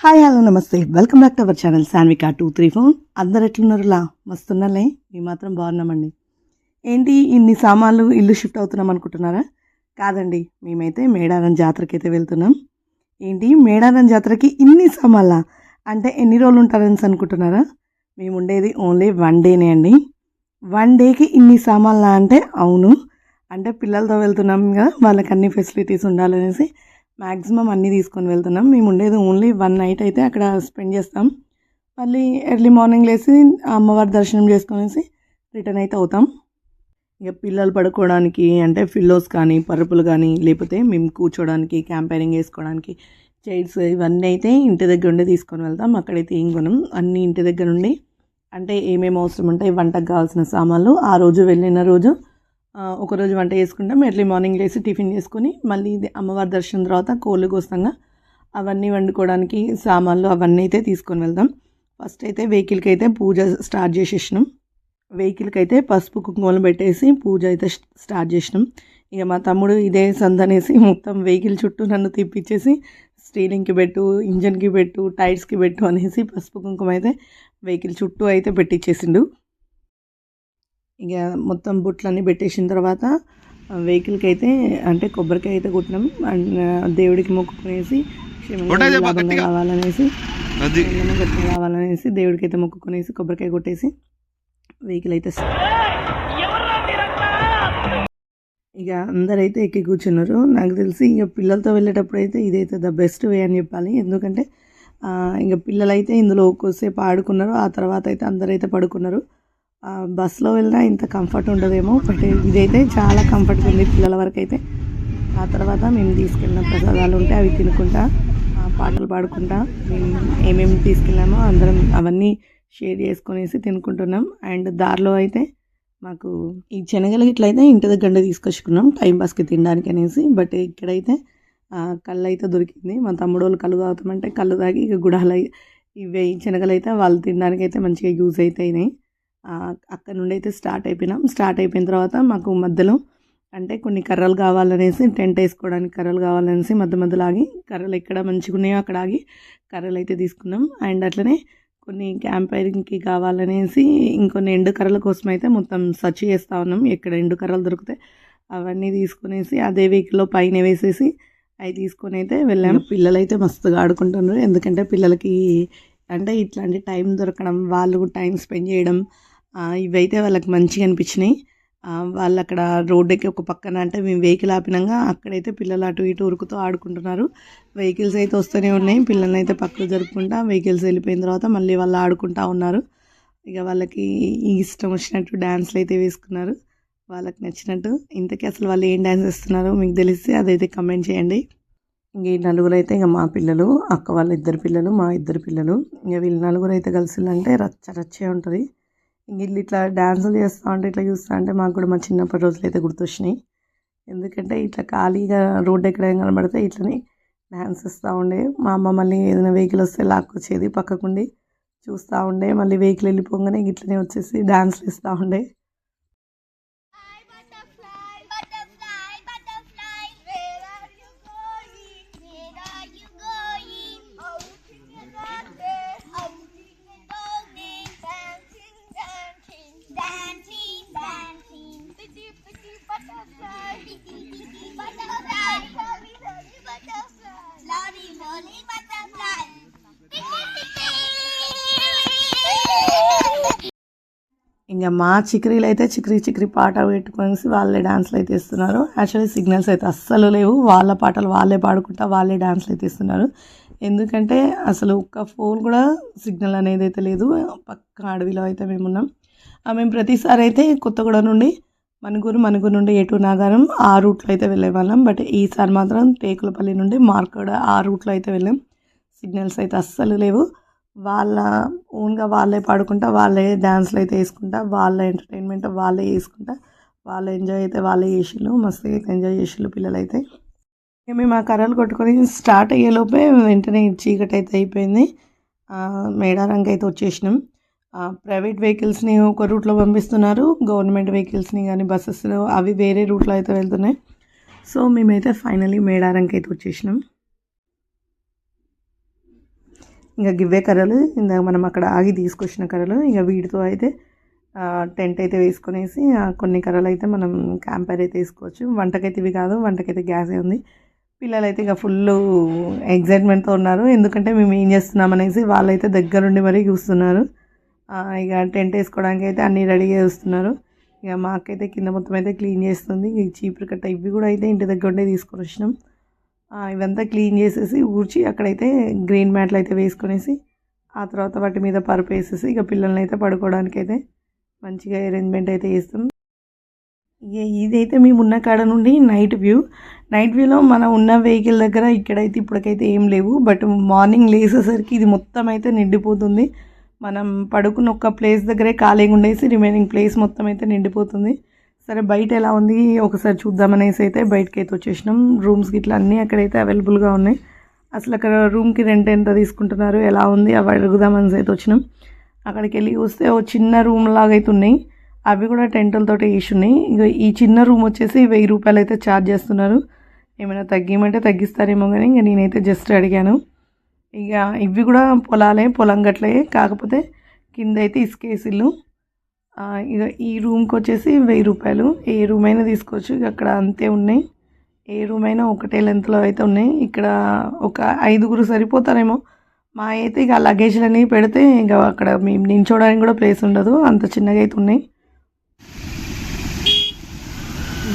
Hi hello నమస్తే. Welcome back to our channel Sanvika two three four. అందరు ఎట్లున్నారులా? మస్తున్నాలే. మేము మాత్రం బాగున్నామండి. ఏంటి ఇన్ని సామాన్లు ఇల్లు షిఫ్ట్ అవుతున్నాం అనుకుంటున్నారా? కాదండి మేమైతే మేడారం జాతరకి అయితే వెళ్తున్నాం. ఏంటి మేడారం జాతరకి ఇన్ని సామాన్లా? అంటే ఎన్ని రోజులు ఉంటారని అనుకుంటున్నారా? మేము ఉండేది ఓన్లీ వన్ డేనే అండి. వన్ డేకి ఇన్ని సామాన్లా అంటే అవును. అంటే పిల్లలతో వెళ్తున్నాం కదా వాళ్ళకి అన్ని ఫెసిలిటీస్ ఉండాలనేసి మ్యాక్సిమం అన్నీ తీసుకొని వెళ్తున్నాం. మేము ఉండేది ఓన్లీ వన్ నైట్ అయితే అక్కడ స్పెండ్ చేస్తాం. మళ్ళీ ఎర్లీ మార్నింగ్ లేసి అమ్మవారి దర్శనం చేసుకునేసి రిటర్న్ అయితే అవుతాం. ఇక పిల్లలు పడుకోవడానికి అంటే ఫిల్లోస్ కానీ పరుపులు కానీ లేకపోతే మేము కూర్చోడానికి క్యాంపైరింగ్ వేసుకోవడానికి చైర్స్ ఇవన్నీ అయితే ఇంటి దగ్గర ఉండి తీసుకొని వెళ్తాం. అక్కడైతే ఏం కొనం అన్నీ ఇంటి దగ్గర ఉండి అంటే ఏమేమి అవసరం ఉంటాయి వంటకు కావాల్సిన సామాన్లు ఆ రోజు వెళ్ళిన రోజు ఒకరోజు వంట చేసుకుంటాం. ఎర్లీ మార్నింగ్ లేసి టిఫిన్ చేసుకొని మళ్ళీ ఇది అమ్మవారి దర్శనం తర్వాత కోళ్ళు కోసంగా అవన్నీ వండుకోవడానికి సామాన్లు అవన్నీ అయితే తీసుకొని వెళ్దాం. ఫస్ట్ అయితే వెహికల్కి అయితే పూజ స్టార్ట్ చేసేసినాం. వెహికల్కి అయితే పసుపు కుంకుమలు పెట్టేసి పూజ అయితే స్టార్ట్ చేసినాం. ఇక మా తమ్ముడు ఇదే సందనేసి మొత్తం వెహికల్ చుట్టూ నన్ను తిప్పించేసి స్టీరింగ్కి పెట్టు ఇంజన్కి పెట్టు టైర్స్కి పెట్టు అనేసి పసుపు కుంకుమ అయితే వెహికల్ చుట్టూ అయితే పెట్టించేసిండు ఇక మొత్తం బుట్లన్నీ పెట్టేసిన తర్వాత వెహికల్కి అయితే అంటే కొబ్బరికాయ అయితే కొట్టినాం. అండ్ దేవుడికి మొక్కుకునేసి గట్టిగా? రావాలనేసి దేవుడికి అయితే మొక్కుకునేసి కొబ్బరికాయ కొట్టేసి వెహికల్ అయితే ఇక అందరైతే ఎక్కి కూర్చున్నారు. నాకు తెలిసి ఇక పిల్లలతో వెళ్ళేటప్పుడు అయితే ఇదైతే ద బెస్ట్ వే అని చెప్పాలి. ఎందుకంటే ఇక పిల్లలైతే ఇందులో కొద్దిసేపు ఆడుకున్నారు. ఆ తర్వాత అయితే అందరైతే పడుకున్నారు. బస్సులో వెళ్ళినా ఇంత కంఫర్ట్ ఉండదేమో బట్ ఇదైతే చాలా కంఫర్ట్గా ఉంది పిల్లల వరకు అయితే ఆ తర్వాత మేము తీసుకెళ్ళిన ప్రసాదాలు ఉంటే అవి తినుకుంటా పాటలు పాడుకుంటా మేము ఏమేమి తీసుకెళ్ళామో అందరం అవన్నీ షేర్ చేసుకునేసి తినుకుంటున్నాం. అండ్ దారిలో అయితే మాకు ఈ శనగలు ఇట్లయితే ఇంటి దగ్గర తీసుకొచ్చుకున్నాం టైం పాస్కి తినడానికి అనేసి. బట్ ఇక్కడైతే కళ్ళు అయితే దొరికింది. మా తమ్ముడు వాళ్ళు కళ్ళు తాగుతామంటే కళ్ళు తాగి ఇక గుడాలు అయి- ఇవే ఈ శనగలు అయితే వాళ్ళు తినడానికి అయితే మంచిగా యూజ్ అవుతాయినాయి అక్కడ నుండి అయితే స్టార్ట్ అయిపోయినాం. స్టార్ట్ అయిపోయిన తర్వాత మాకు మధ్యలో అంటే కొన్ని కర్రలు కావాలనేసి టెంట్ వేసుకోవడానికి కర్రలు కావాలనేసి మధ్య మధ్యలో ఆగి కర్రలు ఎక్కడ మంచిగా ఉన్నాయో అక్కడ ఆగి కర్రలు అయితే తీసుకున్నాం. అండ్ అట్లనే కొన్ని క్యాంపైరింగ్కి కావాలనేసి ఇంకొన్ని ఎండు కర్రల కోసం అయితే మొత్తం సర్చ్ చేస్తూ ఉన్నాం. ఎక్కడ ఎండు కర్రలు దొరుకుతాయి అవన్నీ తీసుకునేసి అదే వీక్లో పైన వేసేసి అవి తీసుకొని అయితే వెళ్ళాము పిల్లలు అయితే మస్తుగా ఆడుకుంటున్నారు. ఎందుకంటే పిల్లలకి అంటే ఇట్లాంటి టైం దొరకడం వాళ్ళు టైం స్పెండ్ చేయడం ఇవైతే వాళ్ళకి మంచిగా అనిపించినాయి. వాళ్ళు అక్కడ రోడ్డుకి ఒక పక్కన అంటే మేము వెహికల్ ఆపినాక అక్కడైతే పిల్లలు అటు ఇటు ఉరుకుతూ ఆడుకుంటున్నారు. వెహికల్స్ అయితే వస్తూనే ఉన్నాయి. పిల్లల్ని అయితే పక్కకు జరుపుకుంటా వెహికల్స్ వెళ్ళిపోయిన తర్వాత మళ్ళీ వాళ్ళు ఆడుకుంటా ఉన్నారు. ఇక వాళ్ళకి ఇష్టం వచ్చినట్టు డ్యాన్స్లు అయితే వేసుకున్నారు. వాళ్ళకి నచ్చినట్టు. ఇంతకీ అసలు వాళ్ళు ఏం డ్యాన్స్ వేస్తున్నారో? మీకు తెలిస్తే అదైతే కమెంట్ చేయండి. ఇంక ఈ నలుగురు అయితే ఇంకా మా పిల్లలు అక్క వాళ్ళ ఇద్దరు పిల్లలు మా ఇద్దరు పిల్లలు. ఇంకా వీళ్ళు నలుగురు అయితే కలిసిందంటే రచ్చ రచ్చే ఉంటుంది. ఇంక వీళ్ళు ఇట్లా డ్యాన్సులు చేస్తూ ఉంటే ఇట్లా చూస్తూ ఉంటే మాకు కూడా మా చిన్నప్పటి రోజులు అయితే గుర్తొచ్చినాయి. ఎందుకంటే ఇట్లా ఖాళీగా రోడ్డు ఎక్కడ ఏం కనబడితే ఇట్లనే డ్యాన్స్ ఇస్తూ ఉండే. మా అమ్మ మళ్ళీ ఏదైనా వెహికల్ వస్తే లాక్కొచ్చేది పక్కకుండి. చూస్తూ ఉండే మళ్ళీ వెహికల్ వెళ్ళిపోగానే ఇట్లనే వచ్చేసి డ్యాన్స్లు ఇస్తూ ఉండే. ఇంకా మా చిక్రీలు అయితే చిక్రీ చిక్రీ పాట పెట్టుకొని వాళ్ళే డాన్స్లు అయితే ఇస్తున్నారు యాక్చువల్లీ సిగ్నల్స్ అయితే అస్సలు లేవు. వాళ్ళ పాటలు వాళ్ళే పాడుకుంటా వాళ్ళే డాన్స్లు అయితే ఇస్తున్నారు ఎందుకంటే అసలు ఒక్క ఫోన్ కూడా సిగ్నల్ అనేది అయితే లేదు. పక్క అడవిలో అయితే మేము ఉన్నాం. ఆ, మేము ప్రతిసారి అయితే కొత్తగూడ నుండి మనుగురు మనుగురు నుండి ఎటు నాగారం ఆ రూట్లో అయితే వెళ్ళే వాళ్ళం. బట్ ఈసారి మాత్రం టేకులపల్లి నుండి మార్కడ ఆ రూట్లో అయితే వెళ్ళాం. సిగ్నల్స్ అయితే అస్సలు లేవు. వాళ్ళ ఓన్గా వాళ్ళే పాడుకుంటా వాళ్ళే డ్యాన్స్లు అయితే వేసుకుంటా వాళ్ళ ఎంటర్టైన్మెంట్ వాళ్ళే చేసుకుంటా వాళ్ళ ఎంజాయ్ అయితే వాళ్ళే చేసిళ్ళు మస్తుగా అయితే ఎంజాయ్ చేసిళ్ళు పిల్లలైతే. ఇక మేము ఆ కర్రలు కొట్టుకొని స్టార్ట్ అయ్యేలోపే వెంటనే చీకటి అయితే అయిపోయింది. ఆ, అయితే వచ్చేసినాం. ప్రైవేట్ వెహికల్స్ని ఒక రూట్లో పంపిస్తున్నారు. గవర్నమెంట్ వెహికల్స్ని కానీ బస్సెస్ అవి వేరే రూట్లో అయితే వెళ్తున్నాయి. సో మేమైతే ఫైనలీ మేడారంకి అయితే వచ్చేసినాం. ఇంకా గివ్వే కర్రలు ఇందాక మనం అక్కడ ఆగి తీసుకొచ్చిన కర్రలు ఇంకా వీటితో అయితే టెంట్ అయితే వేసుకునేసి కొన్ని కర్రలు అయితే మనం క్యాంపర్ అయితే వేసుకోవచ్చు. వంటకైతే ఇవి కాదు వంటకైతే గ్యాసే ఉంది. పిల్లలు అయితే ఇక ఫుల్ ఎగ్జైట్మెంట్తో ఉన్నారు. ఎందుకంటే మేము ఏం చేస్తున్నాం అనేసి వాళ్ళైతే దగ్గరుండి మరీ చూస్తున్నారు. ఇక టెంట్ వేసుకోవడానికి అయితే అన్నీ రెడీ చేస్తున్నారు. ఇక మాకైతే కింద మొత్తం అయితే క్లీన్ చేస్తుంది. ఇక చీపురు కట్ట ఇవి కూడా అయితే ఇంటి దగ్గర ఉండే తీసుకొని వచ్చినాం ఇవంతా క్లీన్ చేసేసి ఊడ్చి అక్కడైతే గ్రీన్ మ్యాట్లు అయితే వేసుకునేసి ఆ తర్వాత వాటి మీద పరుపు వేసేసి ఇక పిల్లల్ని అయితే పడుకోవడానికి అయితే మంచిగా అరేంజ్మెంట్ అయితే చేస్తాం ఇక ఇదైతే మేము ఉన్న కాడ నుండి నైట్ వ్యూ నైట్ వ్యూలో మనం ఉన్న వెహికల్ దగ్గర ఇక్కడైతే ఇప్పటికైతే ఏం లేవు. బట్ మార్నింగ్ లేసేసరికి ఇది మొత్తం అయితే నిండిపోతుంది. మనం పడుకున్న ఒక్క ప్లేస్ దగ్గరే ఖాళీగా ఉండేసి రిమైనింగ్ ప్లేస్ మొత్తం అయితే నిండిపోతుంది. సరే బయట ఎలా ఉంది? ఒకసారి చూద్దామనేసి అయితే బయటకి అయితే వచ్చేసినాం. రూమ్స్ ఇట్లా అన్నీ అక్కడైతే అవైలబుల్గా ఉన్నాయి. అసలు అక్కడ రూమ్కి రెంట్ ఎంత తీసుకుంటున్నారు? ఎలా ఉంది? అవి అడుగుదామని అయితే వచ్చినాం. అక్కడికి వెళ్ళి చూస్తే ఓ చిన్న రూమ్ లాగా అయితే ఉన్నాయి. అవి కూడా టెంటలతో వేసి ఉన్నాయి. ఇక ఈ చిన్న రూమ్ వచ్చేసి వెయ్యి రూపాయలు అయితే ఛార్జ్ చేస్తున్నారు. ఏమైనా తగ్గిమంటే తగ్గిస్తారేమో కానీ ఇంకా నేనైతే జస్ట్ అడిగాను. ఇక ఇవి కూడా పొలాలే పొలం గట్లే కాకపోతే కింద అయితే ఇసుకేసిల్లు. ఈ రూమ్కి వచ్చేసి వెయ్యి రూపాయలు. ఏ రూమ్ అయినా తీసుకోవచ్చు అక్కడ అంతే ఉన్నాయి. ఏ రూమ్ అయినా ఒకటే లెంత్లో అయితే ఉన్నాయి. ఇక్కడ ఒక ఐదుగురు సరిపోతారేమో. మా అయితే ఇక లగేజ్లని పెడితే ఇక అక్కడ మేము నించోడానికి కూడా ప్లేస్ ఉండదు. అంత చిన్నగా అయితే ఉన్నాయి.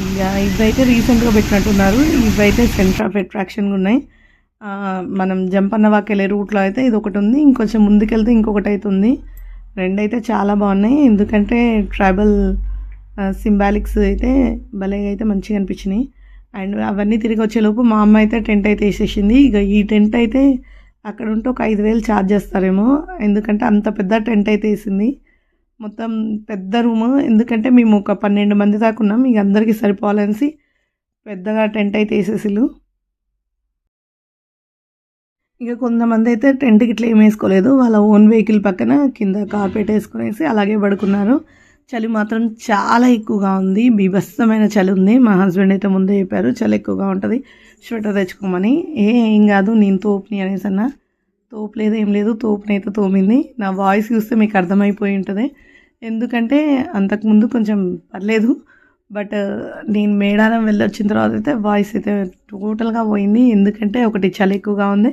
ఇక ఇవైతే రీసెంట్గా పెట్టినట్టున్నారు. ఇవైతే సెంటర్ ఆఫ్ అట్రాక్షన్గా ఉన్నాయి. మనం జంపన్న వాక్ రూట్లో అయితే ఇది ఒకటి ఉంది. ఇంకొంచెం ముందుకెళ్తే ఇంకొకటి అయితే ఉంది. రెండైతే చాలా బాగున్నాయి. ఎందుకంటే ట్రైబల్ సింబాలిక్స్ అయితే భలేగా అయితే మంచిగా అనిపించినాయి. అండ్ అవన్నీ తిరిగి వచ్చేలోపు మా అమ్మ అయితే టెంట్ అయితే వేసేసింది. ఇక ఈ టెంట్ అయితే అక్కడ ఉంటే ఒక ఐదు వేలు ఛార్జ్ చేస్తారేమో. ఎందుకంటే అంత పెద్ద టెంట్ అయితే వేసింది. మొత్తం పెద్ద రూమ్. ఎందుకంటే మేము ఒక పన్నెండు మంది దాకా ఉన్నాం. ఇక అందరికీ సరిపోవాలనేసి పెద్దగా టెంట్ అయితే వేసేసిల్లు ఇక కొంతమంది అయితే టెంట్కి ఇట్లా ఏం వేసుకోలేదు. వాళ్ళ ఓన్ వెహికల్ పక్కన కింద కార్పెట్ వేసుకునేసి అలాగే పడుకున్నారు. చలి మాత్రం చాలా ఎక్కువగా ఉంది. బీభత్సమైన చలి ఉంది. మా హస్బెండ్ అయితే ముందే చెప్పారు చలి ఎక్కువగా ఉంటుంది. స్వెటర్ తెచ్చుకోమని. ఏ ఏం కాదు నేను తోపుని అనేసి అన్న. తోపు లేదు ఏం లేదు. తోపునైతే తోమింది. నా వాయిస్ చూస్తే మీకు అర్థమైపోయి ఉంటుంది. ఎందుకంటే అంతకుముందు కొంచెం పర్లేదు. బట్ నేను మేడారం వెళ్ళి వచ్చిన తర్వాత అయితే వాయిస్ అయితే టోటల్గా పోయింది. ఎందుకంటే ఒకటి చలి ఎక్కువగా ఉంది.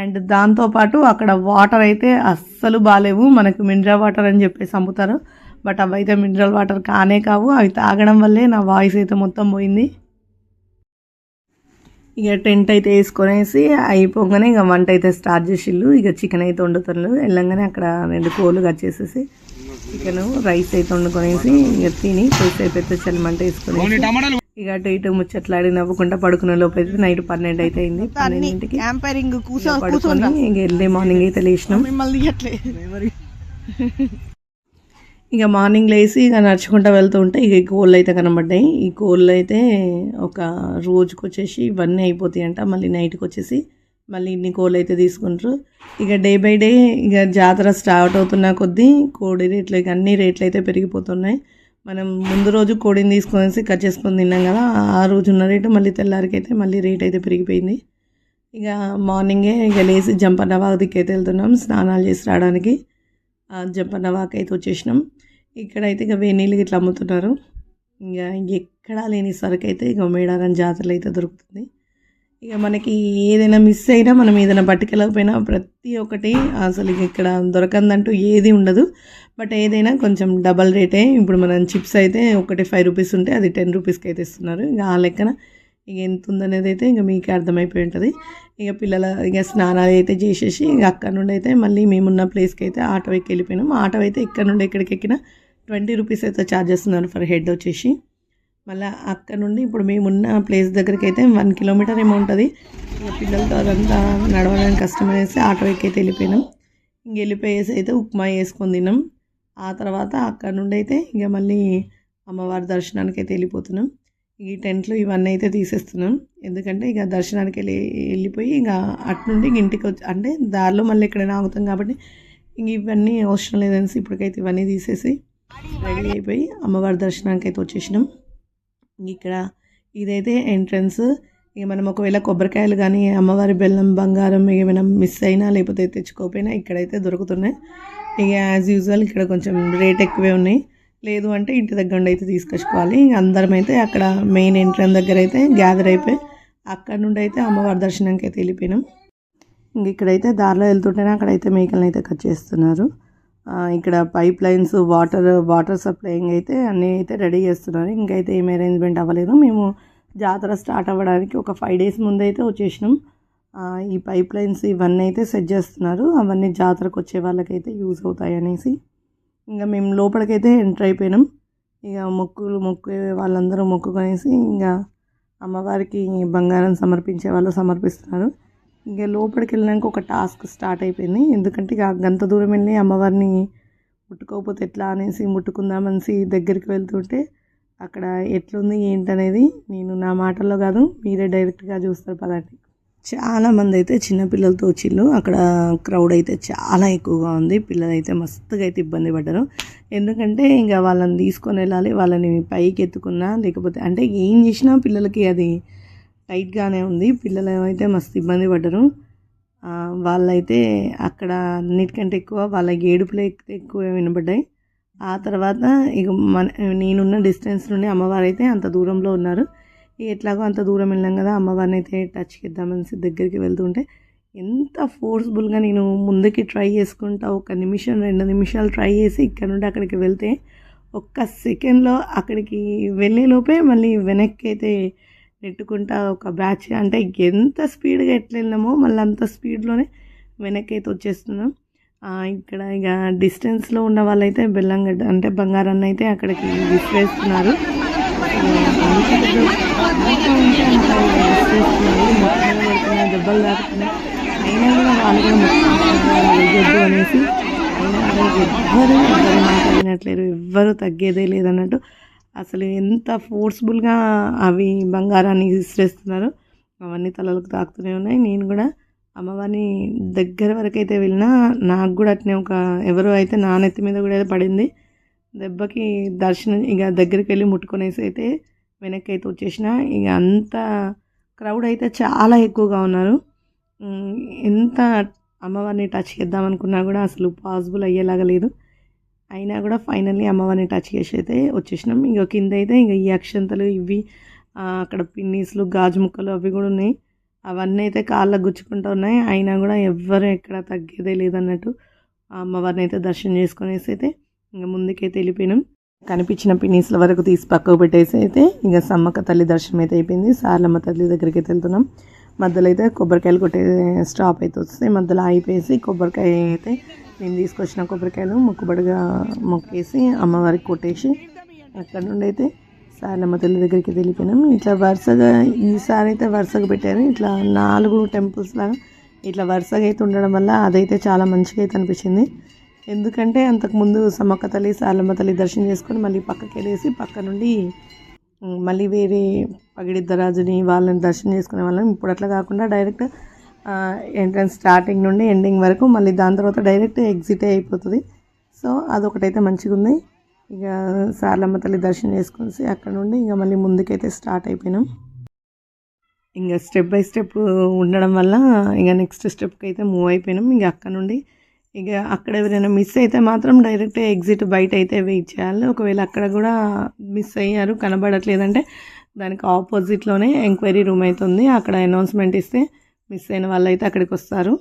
అండ్ దాంతోపాటు అక్కడ వాటర్ అయితే అస్సలు బాగాలేవు మనకు మినరల్ వాటర్ అని చెప్పేసి అమ్ముతారు. బట్ అవి అయితే మినరల్ వాటర్ కానే కావు. అవి తాగడం వల్లే నా వాయిస్ అయితే మొత్తం పోయింది. ఇక టెంట్ అయితే వేసుకొనేసి అయిపోగానే ఇక వంట అయితే స్టార్ట్ చేసిళ్ళు. ఇక చికెన్ అయితే వండుతారు వెళ్ళంగానే అక్కడ రెండు కోళ్ళు కచ్చేసేసి చికెన్ రైస్ అయితే వండుకొనేసి ఇక తిని కొద్దిసేపు అయితే చల్లమంట వేసుకొని ఇక అటు ఇటు ముచ్చట్లాడి నవ్వుకుంటా పడుకునే లోపు అయితే నైట్ పన్నెండు అయితే అయింది. పన్నెండింటికి పడుకొని ఇంక మార్నింగ్ అయితే లేచినాం. ఇక మార్నింగ్ లేచి ఇక నడుచుకుంటూ వెళ్తూ ఉంటే ఇక కోళ్ళు అయితే కనబడ్డాయి. ఈ కోళ్ళు అయితే ఒక రోజుకి వచ్చేసి ఇవన్నీ అయిపోతాయి అంట మళ్ళీ నైట్కి వచ్చేసి మళ్ళీ ఇన్ని కోళ్ళు అయితే తీసుకుంటారు. ఇక డే బై డే ఇక జాతర స్టార్ట్ అవుతున్న కొద్దీ కోడి రేట్లు ఇక అన్ని రేట్లు అయితే పెరిగిపోతున్నాయి. మనం ముందు రోజు కోడిని తీసుకొని కట్ చేసుకొని తిన్నాం కదా ఆ రోజు ఉన్న రేటు మళ్ళీ తెల్లారికి అయితే మళ్ళీ రేట్ అయితే పెరిగిపోయింది. ఇక మార్నింగే ఇక లేచి జంపన్నవాక దిక్కైతే వెళ్తున్నాం స్నానాలు చేసి రావడానికి. ఆ అయితే వచ్చేసినాం. ఇక్కడైతే ఇక వేనీళ్ళు ఇట్లా అమ్ముతున్నారు. ఇక ఎక్కడా లేని సరుకు అయితే ఇక మేడారం జాతరలో అయితే దొరుకుతుంది. ఇక మనకి ఏదైనా మిస్ అయినా మనం ఏదైనా పట్టుకెళ్ళకపోయినా ప్రతి ఒక్కటి అసలు ఇక ఇక్కడ దొరకందంటూ ఏది ఉండదు. బట్ ఏదైనా కొంచెం డబల్ రేటే. ఇప్పుడు మనం చిప్స్ అయితే ఒకటి ఫైవ్ రూపీస్ ఉంటే అది టెన్ రూపీస్కి అయితే ఇస్తున్నారు. ఇంకా ఆ లెక్కన ఇక ఎంత ఉందనేది అయితే ఇంకా మీకు అర్థమైపోయి ఉంటుంది. ఇక పిల్లల ఇక స్నానాలు అయితే చేసేసి ఇక అక్కడ నుండి అయితే మళ్ళీ మేమున్న ప్లేస్కి అయితే ఆటో ఎక్కి వెళ్ళిపోయినాం. ఆటో అయితే ఇక్కడ నుండి ఎక్కడికి ఎక్కినా ట్వంటీ రూపీస్ అయితే ఛార్జ్ చేస్తున్నారు ఫర్ హెడ్ వచ్చేసి. మళ్ళీ అక్కడ నుండి ఇప్పుడు మేమున్న ప్లేస్ దగ్గరికి అయితే వన్ కిలోమీటర్ ఏమో ఉంటుంది. ఇక పిల్లలతో అదంతా నడవడానికి కష్టమనేసి ఆటో ఎక్కి అయితే వెళ్ళిపోయినాం. ఇంక వెళ్ళిపోయేసి అయితే ఉప్మా వేసుకొని తిన్నాం. ఆ తర్వాత అక్కడ నుండి అయితే ఇక మళ్ళీ అమ్మవారి దర్శనానికి అయితే వెళ్ళిపోతున్నాం. ఈ టెంట్లు ఇవన్నీ అయితే తీసేస్తున్నాం. ఎందుకంటే ఇక దర్శనానికి వెళ్ళి వెళ్ళిపోయి ఇక అటు నుండి ఇంటికి వచ్చి అంటే దారిలో మళ్ళీ ఎక్కడైనా ఆగుతాం కాబట్టి ఇంక ఇవన్నీ అవసరం లేదనేసి ఇప్పటికైతే ఇవన్నీ తీసేసి రెడీ అయిపోయి అమ్మవారి దర్శనానికి అయితే వచ్చేసినాం. ఇక్కడ ఇదైతే ఎంట్రన్స్. ఇక మనం ఒకవేళ కొబ్బరికాయలు కానీ అమ్మవారి బెల్లం బంగారం ఏమైనా మిస్ అయినా లేకపోతే తెచ్చుకోకపోయినా ఇక్కడైతే దొరుకుతున్నాయి. ఇక యాజ్ యూజువల్ ఇక్కడ కొంచెం రేట్ ఎక్కువే ఉన్నాయి. లేదు అంటే ఇంటి దగ్గర నుండి అయితే తీసుకొచ్చుకోవాలి. ఇంక అందరం అయితే అక్కడ మెయిన్ ఎంట్రన్ దగ్గర అయితే గ్యాదర్ అయిపోయి అక్కడ నుండి అయితే అమ్మవారి దర్శనంకి అయితే వెళ్ళిపోయినాం. ఇంక ఇక్కడైతే దారిలో వెళ్తుంటేనే అక్కడైతే మేకలను అయితే కట్ చేస్తున్నారు. ఇక్కడ pipe lines water water supplying అయితే అన్నీ అయితే రెడీ చేస్తున్నారు. ఇంకైతే ఏం అరేంజ్మెంట్ అవ్వలేదు. మేము జాతర స్టార్ట్ అవ్వడానికి ఒక ఫైవ్ డేస్ ముందు అయితే వచ్చేసినాం. ఈ పైప్ లైన్స్ ఇవన్నీ అయితే సెట్ చేస్తున్నారు. అవన్నీ జాతరకు వచ్చే వాళ్ళకైతే యూజ్ అవుతాయి అనేసి ఇంకా మేము లోపలికైతే ఎంటర్ అయిపోయినాం. ఇక మొక్కులు మొక్కే వాళ్ళందరూ మొక్కుకొనేసి ఇంకా అమ్మవారికి బంగారం సమర్పించే వాళ్ళు సమర్పిస్తున్నారు. ఇంకా లోపలికి వెళ్ళినాక ఒక టాస్క్ స్టార్ట్ అయిపోయింది. ఎందుకంటే ఇక గంత దూరం వెళ్ళి అమ్మవారిని ముట్టుకోకపోతే ఎట్లా అనేసి ముట్టుకుందామనేసి దగ్గరికి వెళ్తుంటే అక్కడ ఎట్లుంది ఏంటనేది నేను నా మాటల్లో కాదు మీరే డైరెక్ట్గా చూస్తారు పదండి. చాలామంది అయితే చిన్నపిల్లలతో వచ్చిళ్ళు. అక్కడ క్రౌడ్ అయితే చాలా ఎక్కువగా ఉంది. పిల్లలైతే మస్తుగా అయితే ఇబ్బంది పడ్డారు. ఎందుకంటే ఇంకా వాళ్ళని తీసుకొని వెళ్ళాలి వాళ్ళని పైకి ఎత్తుకున్నా లేకపోతే అంటే ఏం చేసినా పిల్లలకి అది టైట్గానే ఉంది. పిల్లలు అయితే మస్తు ఇబ్బంది పడ్డారు. వాళ్ళైతే అక్కడ అన్నిటికంటే ఎక్కువ వాళ్ళ ఏడుపులు ఎక్కువ వినబడ్డాయి. ఆ తర్వాత ఇక మన నేనున్న డిస్టెన్స్ నుండి అమ్మవారు అయితే అంత దూరంలో ఉన్నారు. ఎట్లాగో అంత దూరం వెళ్ళాం కదా అమ్మవారిని అయితే టచ్ చేద్దామనేసి దగ్గరికి వెళ్తుంటే ఎంత ఫోర్స్ఫుల్గా నేను ముందుకి ట్రై చేసుకుంటా ఒక నిమిషం రెండు నిమిషాలు ట్రై చేసి ఇక్కడ నుండి అక్కడికి వెళ్తే ఒక్క సెకండ్లో అక్కడికి వెళ్ళే లోపే మళ్ళీ వెనక్కి అయితే నెట్టుకుంటా ఒక బ్యాచ్ అంటే ఎంత స్పీడ్గా ఎట్లా వెళ్ళినామో మళ్ళీ అంత స్పీడ్లోనే వెనక్కి అయితే వచ్చేస్తున్నాం. ఇక్కడ ఇక డిస్టెన్స్లో ఉన్న వాళ్ళైతే బెల్లంగడ్డ అంటే బంగారాన్ని అయితే అక్కడికి విసిరేస్తున్నారు. మొత్తం దెబ్బలు తాకుతున్నాయి అయినా కూడా వాళ్ళు కూడా మొత్తం అనేసి ఎవ్వరు ఎవ్వరు మాట్లాడినట్లేరు ఎవ్వరు తగ్గేదే లేదన్నట్టు. అసలు ఎంత ఫోర్స్ఫుల్గా అవి బంగారాన్ని విసిరేస్తున్నారు. అవన్నీ తలలకు తాకుతూనే ఉన్నాయి. నేను కూడా అమ్మవారిని దగ్గర వరకు అయితే వెళ్ళినా నాకు కూడా అట్నే ఒక ఎవరో అయితే నా నెత్తి మీద కూడా పడింది. దెబ్బకి దర్శనం ఇక దగ్గరికి వెళ్ళి ముట్టుకునేసి అయితే వెనక్కి అయితే వచ్చేసిన ఇక అంత క్రౌడ్ అయితే చాలా ఎక్కువగా ఉన్నారు. ఎంత అమ్మవారిని టచ్ చేద్దామనుకున్నా కూడా అసలు పాసిబుల్ అయ్యేలాగా లేదు. అయినా కూడా ఫైనల్లీ అమ్మవారిని టచ్ చేసి అయితే వచ్చేసినాం. ఇంక కింద అయితే ఇంకా ఈ అక్షంతలు ఇవి అక్కడ పిన్నీస్లు గాజు ముక్కలు అవి కూడా ఉన్నాయి. అవన్నీ అయితే కాళ్ళకు గుచ్చుకుంటూ ఉన్నాయి. అయినా కూడా ఎవ్వరు ఎక్కడ తగ్గేదే లేదన్నట్టు ఆ అమ్మవారిని అయితే దర్శనం చేసుకునేసి అయితే ఇంకా ముందుకైతే వెళ్ళిపోయినాం. కనిపించిన పిన్నీసుల వరకు తీసి పక్కకు పెట్టేసి అయితే ఇక సమ్మక్క తల్లి దర్శనం అయితే అయిపోయింది. సార్లమ్మ తల్లి దగ్గరికి అయితే వెళ్తున్నాం. మధ్యలో అయితే కొబ్బరికాయలు కొట్టే స్టాప్ అయితే వస్తే మధ్యలో ఆగిపోయేసి కొబ్బరికాయ అయితే నేను తీసుకొచ్చిన కొబ్బరికాయలు మొక్కుబడిగా మొక్కేసి అమ్మవారికి కొట్టేసి అక్కడ నుండి అయితే సార్లమ్మ తల్లి దగ్గరికి వెళ్ళిపోయినాం. ఇట్లా వరుసగా ఈసారి అయితే వరుసగా పెట్టారు. ఇట్లా నాలుగు టెంపుల్స్ లాగా ఇట్లా వరుసగా అయితే ఉండడం వల్ల అదైతే చాలా మంచిగా అయితే అనిపించింది. ఎందుకంటే అంతకుముందు సమ్మక్క తల్లి సాలమ్మ తల్లి దర్శనం చేసుకొని మళ్ళీ పక్కకి వెళ్ళేసి పక్క నుండి మళ్ళీ వేరే పగిడిద్దరాజుని వాళ్ళని దర్శనం చేసుకునే వాళ్ళం. ఇప్పుడు అట్లా కాకుండా డైరెక్ట్ ఎంట్రన్స్ స్టార్టింగ్ నుండి ఎండింగ్ వరకు మళ్ళీ దాని తర్వాత డైరెక్ట్ ఎగ్జిట్ అయిపోతుంది. సో అదొకటైతే మంచిగా ఉంది ఇక సార్లమ్మ తల్లి దర్శనం చేసుకొని అక్కడ నుండి ఇంకా మళ్ళీ ముందుకైతే స్టార్ట్ అయిపోయినాం. ఇంకా స్టెప్ బై స్టెప్ ఉండడం వల్ల ఇంకా నెక్స్ట్ స్టెప్కి అయితే మూవ్ అయిపోయినాం. ఇంకా అక్కడ నుండి ఇక అక్కడ ఎవరైనా మిస్ అయితే మాత్రం డైరెక్ట్ ఎగ్జిట్ బయట అయితే వెయిట్ చేయాలి. ఒకవేళ అక్కడ కూడా మిస్ అయ్యారు కనబడట్లేదంటే దానికి ఆపోజిట్లోనే ఎంక్వైరీ రూమ్ అయితే ఉంది అక్కడ అనౌన్స్మెంట్ ఇస్తే మిస్ అయిన వాళ్ళు అయితే అక్కడికి వస్తారు.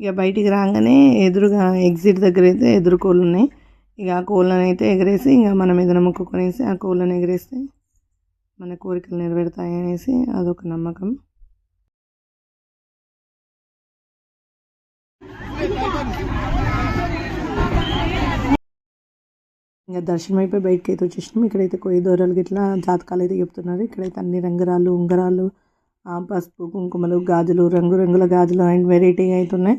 ఇక బయటికి రాగానే ఎదురుగా ఎగ్జిట్ దగ్గర అయితే ఎదురు ఉన్నాయి. ఇక ఆ కోళ్ళని అయితే ఎగరేసి ఇక మనం ఏదైనా మొక్కుకొనేసి ఆ కోళ్ళని ఎగరేస్తే మన కోరికలు నెరవేరుతాయి అనేసి అదొక నమ్మకం. ఇంకా దర్శనం అయిపోయి బయటకి అయితే వచ్చేసినాం. ఇక్కడైతే కొయ్య దూరాలు గిట్లా జాతకాలు అయితే చెప్తున్నారు. ఇక్కడైతే అన్ని రంగురాలు ఉంగరాలు పసుపు కుంకుమలు గాజులు రంగురంగుల గాజులు అండ్ వెరైటీ అయితే ఉన్నాయి.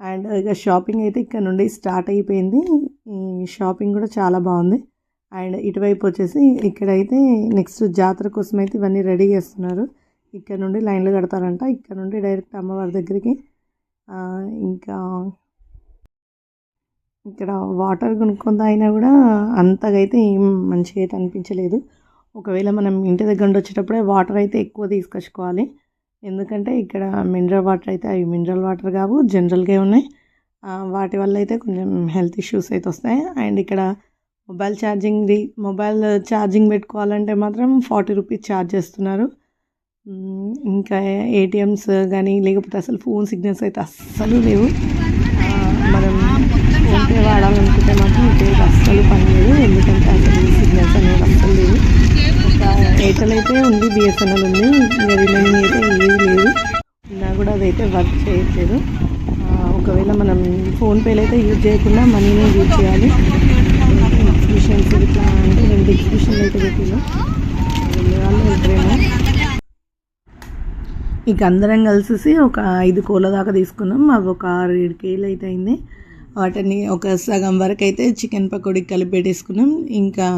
అండ్ ఇక షాపింగ్ అయితే ఇక్కడ నుండి స్టార్ట్ అయిపోయింది. షాపింగ్ కూడా చాలా బాగుంది. అండ్ ఇటువైపు వచ్చేసి ఇక్కడైతే నెక్స్ట్ జాతర కోసం అయితే ఇవన్నీ రెడీ చేస్తున్నారు. ఇక్కడ నుండి లైన్లు కడతారంట. ఇక్కడ నుండి డైరెక్ట్ అమ్మవారి దగ్గరికి ఇంకా ఇక్కడ వాటర్ కొనుక్కొని తాగినా కూడా అంతగా అయితే ఏం మంచిగా అయితే అనిపించలేదు. ఒకవేళ మనం ఇంటి దగ్గర నుండి వచ్చేటప్పుడే వాటర్ అయితే ఎక్కువ తీసుకొచ్చుకోవాలి. ఎందుకంటే ఇక్కడ మినరల్ వాటర్ అయితే అవి మినరల్ వాటర్ కావు జనరల్గా ఉన్నాయి. వాటి వల్ల అయితే కొంచెం హెల్త్ ఇష్యూస్ అయితే వస్తాయి. అండ్ ఇక్కడ మొబైల్ ఛార్జింగ్ మొబైల్ ఛార్జింగ్ పెట్టుకోవాలంటే మాత్రం ఫార్టీ రూపీస్ ఛార్జ్ చేస్తున్నారు. ఇంకా ఏటీఎమ్స్ కానీ లేకపోతే అసలు ఫోన్ సిగ్నల్స్ అయితే అస్సలు లేవు. మనం ఫోన్పే వాడాలనుకుంటే మాత్రం ఇటు అస్సలు పనిలేదు ఎందుకంటే అసలు సిగ్నల్స్ అనేవి అస్సలు లేవు. ఒక ఎయిర్టెల్ అయితే ఉంది బిఎస్ఎన్ఎల్ ఉంది. ఇంకా రిమైనింగ్ అయితే ఏది లేదు. ఉన్నా కూడా అదైతే వర్క్ చేయట్లేదు. ఒకవేళ మనం ఫోన్పేలో అయితే యూజ్ చేయకుండా మనీని యూజ్ చేయాలి. ఎగ్జిబిషన్స్ ఇట్లా అంటే రెండు ఎగ్జిబిషన్లు అయితే పెట్టినాం. వాళ్ళు వెళ్తారేమో ఇక అందరం కలిసి ఒక ఐదు కోళ్ళ దాకా తీసుకున్నాం. అవి ఒక ఆరు ఏడు కేలు అయితే అయింది. వాటిని ఒక సగం వరకు అయితే చికెన్ పకోడీకి కలిపి పెట్టేసుకున్నాం. ఇంకా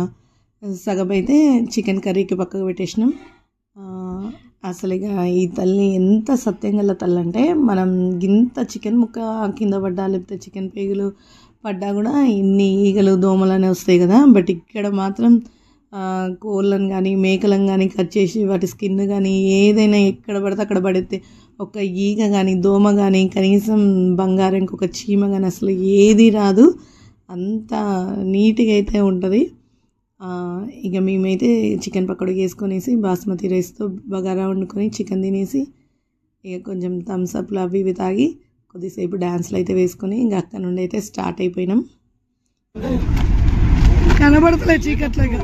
సగం అయితే చికెన్ కర్రీకి పక్కకు పెట్టేసినాం. అసలు ఇక ఈ తల్లి ఎంత సత్యం గల తల్లి అంటే మనం గింత చికెన్ ముక్క కింద పడ్డా లేకపోతే చికెన్ పేగులు పడ్డా కూడా ఇన్ని ఈగలు దోమలు వస్తాయి కదా. బట్ ఇక్కడ మాత్రం కోళ్ళను కానీ మేకలను కానీ కట్ చేసి వాటి స్కిన్ కానీ ఏదైనా ఎక్కడ పడితే అక్కడ పడితే ఒక ఈగ కానీ దోమ కానీ కనీసం బంగారం ఒక చీమ కానీ అసలు ఏది రాదు. అంత నీట్గా అయితే ఉంటుంది. ఇక మేమైతే చికెన్ పకోడీ వేసుకొనేసి బాస్మతి రైస్తో బగారా వండుకొని చికెన్ తినేసి ఇక కొంచెం థమ్స్ అప్లు అవి ఇవి తాగి కొద్దిసేపు డ్యాన్స్లు అయితే వేసుకొని ఇంక అక్కడ నుండి అయితే స్టార్ట్ అయిపోయినాం. కనబడతలే చీకట్లాగా